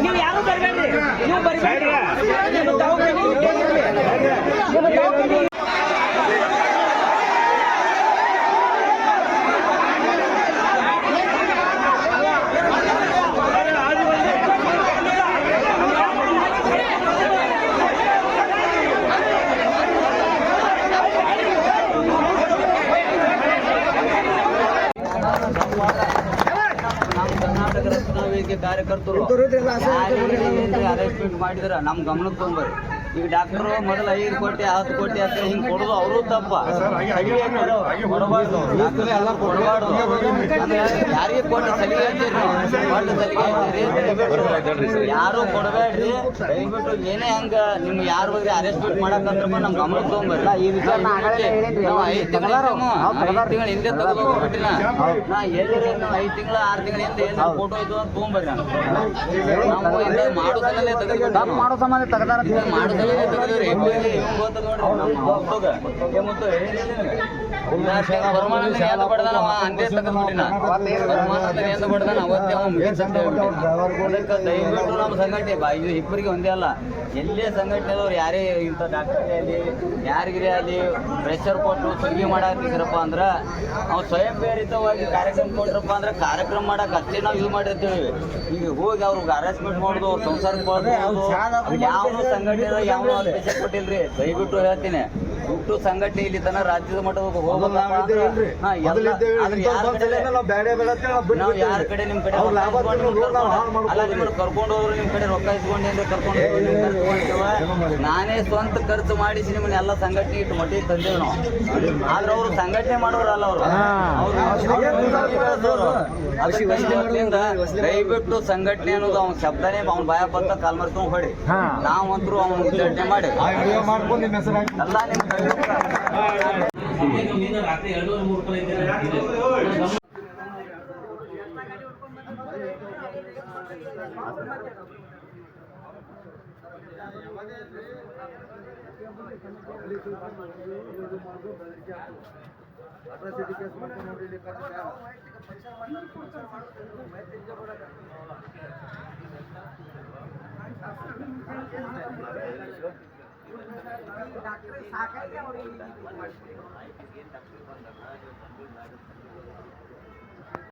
ನೀವು ಯಾರು ಬರಬೇಡ್ರಿ? ನೀವು ಬರಬೇಡ್ರಿ ನಿಮ್ಮ ದವಾಖಾನೆ ಇಟ್ಟೇನ್ರಿ. ನಿಮ್ಮ ದವಾಖಾನೆ ನಮ್ಮ ಕರ್ನಾಟಕ ಕಾರ್ಯಕರ್ತರು. ಅರೇಂಜ್ಮೆಂಟ್ ಮಾಡಿದ್ರ ನಮ್ ಗಮನಕ್ಕೆ ತೊಂಬರಿ ಈಗ ಡಾಕ್ಟರ್ ಮೊದಲು ಐದು ಕೋಟಿ ಹತ್ತು ಕೋಟಿ ಅಂತ ಹಿಂಗ್ ಕೊಡೋದು ಅವರು ತಪ್ಪ. ಯಾರಿಗೆ ಕೊಟ್ಟು ಸಲಿಗೆ ಅಂತೀರಿ ಯಾರು ಕೊಡಬೇಡ್ರಿ. ದಯವಿಟ್ಟು ಏನೇ ಹಂಗ ನಿಮ್ಗೆ ಯಾರು ಬಗ್ಗೆ ಅರೆಸ್ಟ್ಮೆಂಟ್ ಮಾಡಕ್ಕಂದ್ರ ನಮ್ ಗಮನ ತಗೊಂಬರ್ಲ ಈ ವಿಚಾರ ನಾವು ಐದು ತಿಂಗಳ ಐದು ತಿಂಗಳ ಹಿಂದೆ ತೆಗೆದೋಗ್ಬಿಟ್ಟಿನ ನಾ ಎಲ್ಲಿ ನಾವು ಐದು ತಿಂಗಳ ಆರು ತಿಂಗಳ ಹಿಂದೆ ಏನು ಫೋಟೋ ಇದು ಅಂತ ತಗೊಂಬರ್ರಿ ನಾನು ನಾವು ಮಾಡೋದ್ರಲ್ಲೇ ತೆಗೆದ್ಬಿಟ್ಟು ಮಾಡೋ ಸಂಬಂಧ ತೆಗ್ದಾರ ಮಾಡೋ ದಯವಿಟ್ಟು ನಮ್ಮ ಸಂಘಟನೆ ಬಾ. ಇದು ಇಬ್ಬರಿಗೆ ಒಂದೇ ಅಲ್ಲ. ಎಲ್ಲೇ ಸಂಘಟನೆದವ್ರು ಯಾರೇ ಇಂಥ ಡಾಕ್ಟರ್ ಯಾರಿಗಿರೇ ಅಲ್ಲಿ ಪ್ರೆಷರ್ ಕೊಟ್ಟು ಸುಗ್ಗಿ ಮಾಡಿದ್ರಪ್ಪ ಅಂದ್ರೆ ನಾವು ಸ್ವಯಂ ಪ್ರೇರಿತವಾಗಿ ಕಾರ್ಯಕ್ರಮ ಕೊಟ್ರಪ್ಪ ಅಂದ್ರೆ ಕಾರ್ಯಕ್ರಮ ಮಾಡಕ್ಕೆ ಅಷ್ಟೇ ನಾವು ಇದು ಮಾಡಿರ್ತೀವಿ. ಈಗ ಹೋಗಿ ಅವ್ರಿಗೆ ಅರೆಸ್ಟ್ಮೆಂಟ್ ಮಾಡೋದು ಅವ್ರ ಸಂಸಾರ ಯಾವ ಸಂಘಟನೆ ಯಾವ ಪ್ರೆಷರ್ ಕೊಟ್ಟಿಲ್ರಿ. ದಯವಿಟ್ಟು ಹೇಳ್ತೀನಿ. ಹುಟ್ಟು ಸಂಘಟನೆ ಇಲ್ಲಿ ತನ ರಾಜ್ಯದ ಮಟ್ಟದ ನಾವು ಯಾರ ಕಡೆ ನಿಮ್ ಕಡೆ ಅಲ್ಲ ನಿಮ್ಮನ್ನ ಕರ್ಕೊಂಡು ಹೋದ್ರು ನಿಮ್ ಕಡೆ ರೊಕ್ಕ ಇಸ್ಕೊಂಡಿ ಅಂದ್ರೆ ಕರ್ಕೊಂಡು ನಾನೇ ಸ್ವಂತ ಖರ್ಚು ಮಾಡಿಸಿ ನಿಮ್ಮನ್ನ ಎಲ್ಲ ಸಂಘಟನೆ ಇಟ್ಟು ಮಟ್ಟಿಗೆ ತಂದೇವ್ ನಾವು. ಆದ್ರೆ ಅವ್ರು ಸಂಘಟನೆ ಮಾಡೋರಲ್ಲ ಅವರು. ದಯವಿಟ್ಟು ಸಂಘಟನೆ ಅನ್ನೋದು ಅವ್ನ ಶಬ್ದನೇ ಅವ್ನ ಭಯ ಬಂತ ಕಾಲ್ ಮರ್ಕೊಂಡು ಹೊಡಿ ನಾವಂತರೂ ಅವ್ನ ಉದ್ಘಾಟನೆ ಮಾಡಿ. ಎಲ್ಲ ನಿಮ್ ಮಾಡಿದ್ರೆ ಡಾಕ್ಟರ್ ಸಾಕಾಯ್ತು